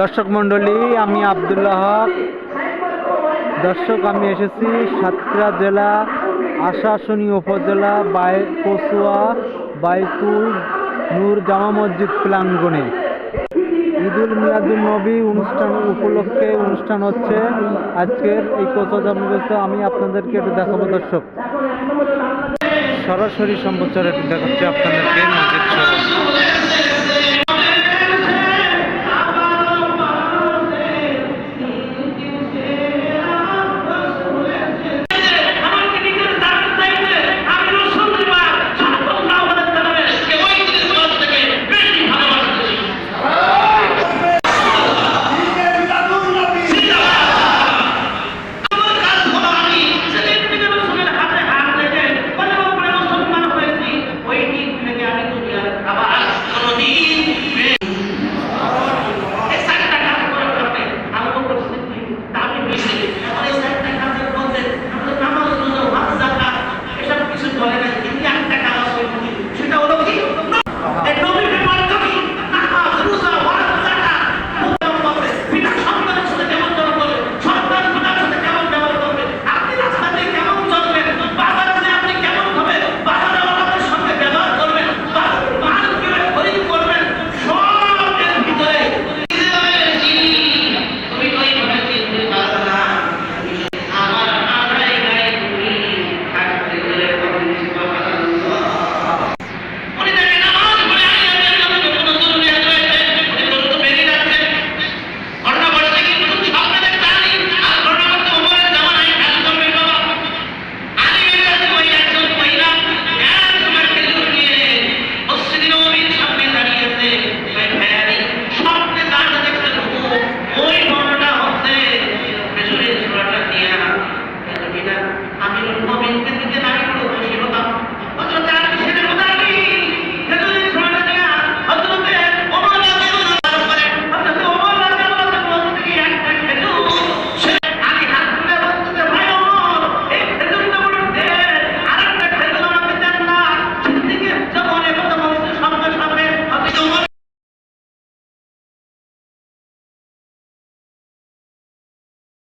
দর্শক মণ্ডলী, আমি আবদুল্লাহ হক। দর্শক, আমি এসেছি সাতক্ষীরা জেলা আশাশুনি উপজেলা বাই কচুয়া বাইতুল নূর জামা মসজিদ প্রাঙ্গণে। ঈদুল মিলাদুল নবী অনুষ্ঠান উপলক্ষে অনুষ্ঠান হচ্ছে। আজকের এই কচুয়া আমি আপনাদেরকে একটু দেখাবো দর্শক। সরাসরি সম্প্রচার একটু দেখাচ্ছি আপনাদেরকে।